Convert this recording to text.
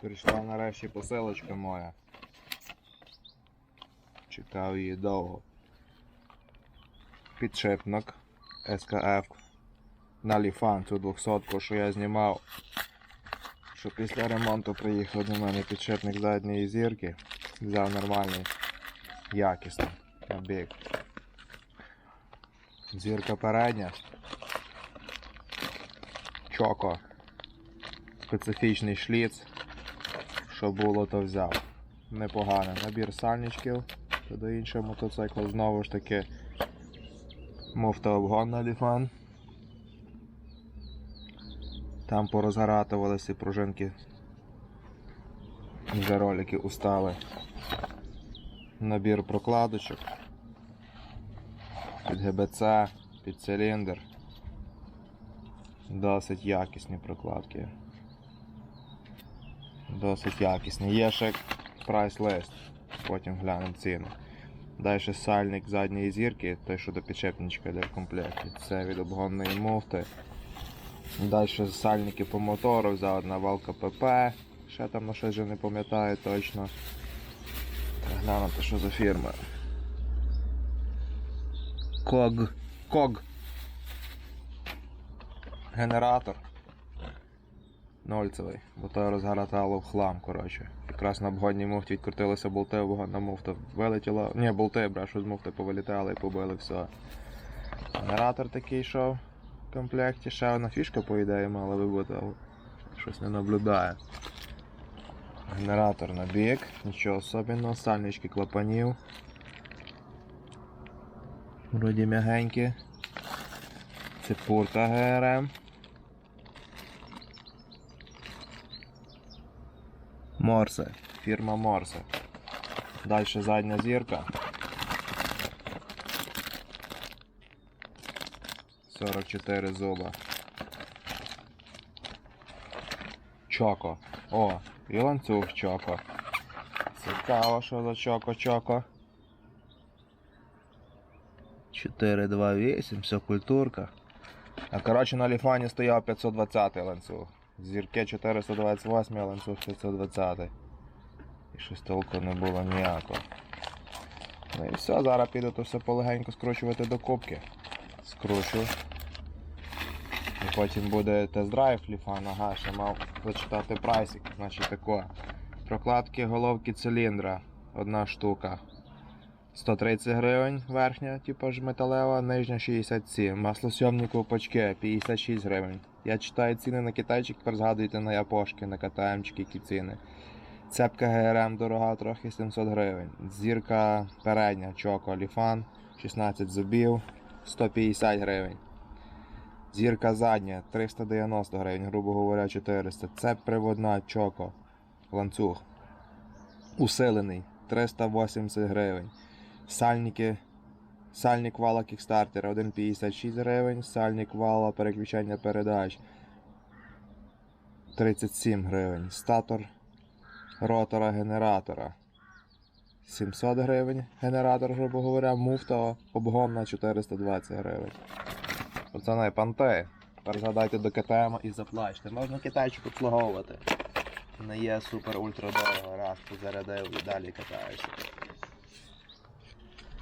Прийшла нарешті посилочка моя. Чекав її довго. Підшипник СКФ на ліфан цю 200 що я знімав. Що після ремонту приїхав до мене підшипник задньої зірки. Взяв нормальний, якісний набіг. Зірка передня. Чоко. Специфічний шліц. Що було, то взяв. Непоганий набір сальничків. До іншого мотоцикла знову ж таки муфта обгон на ліфан. Там порозгаратувалися пружинки. Вже ролики устали. Набір прокладочок. Під ГБЦ, під циліндр. Досить якісні прокладки. Досить якісні. Є ще прайс-лист. Потім глянемо ціни. Далі сальник задньої зірки, той, що до підшипничка йде в комплекті. Це від обгонної муфти. Далі сальники по мотору, взяв одна валка ПП. Ще там на щось вже не пам'ятаю точно. Треба Глянути, що за фірма. Ког. Ког. Генератор. Нольцевий, бо то розгаратало в хлам, коротше. Якраз на обгонній муфті відкрутилися болти, обгонна муфта вилетіла. Ні, болти, брешу з муфти повилітали і побили все. Генератор такий йшов в комплекті. Ще одна фішка, по ідеї, мала би бути, але щось не наблюдає. Генератор на бік, нічого особенного, сальнички клапанів. Вроді м'ягенькі. Це пурта ГРМ. Морсе. Фірма Морсе. Далі задня зірка. 44 зуба. Чоко. О, і ланцюг чоко. Цікаво, що за чоко-чоко. 428, все культурка. А коротше на ліфані стояв 520 ланцюг. Зірки 428, а ланцюг 520. І щось толку не було ніякого. Ну і все, зараз піду то все полегенько скручувати до кубки. Скручу. І потім буде тест-драйв ліфан, ага, ще мав зачитати прайсик. Значить тако. Прокладки головки циліндра. Одна штука. 130 гривень верхня, типу ж металева, нижня 67. Маслосйомні ковпачки 56 гривень. Я читаю ціни на китайчик, тепер згадуйте на япошки, на КТМчики, які ціни. Цепка ГРМ дорога, трохи 700 гривень. Зірка передня, чоко, ліфан, 16 зубів, 150 гривень. Зірка задня 390 гривень, грубо говоря, 400. Цеп приводна, чоко, ланцюг. Усилений 380 гривень. Сальники. Сальник вала кікстартера 1,56 гривень, сальник вала переключення передач 37 гривень. Статор ротора генератора 700 гривень. Генератор, грубо говоря, муфта обгонна 420 гривень. Пацани, панти. Тепер згадайте до КТМ і заплачте. Можна китайчик обслуговувати. Не є супер ультра дорого, раз позарядив і далі катаєшся.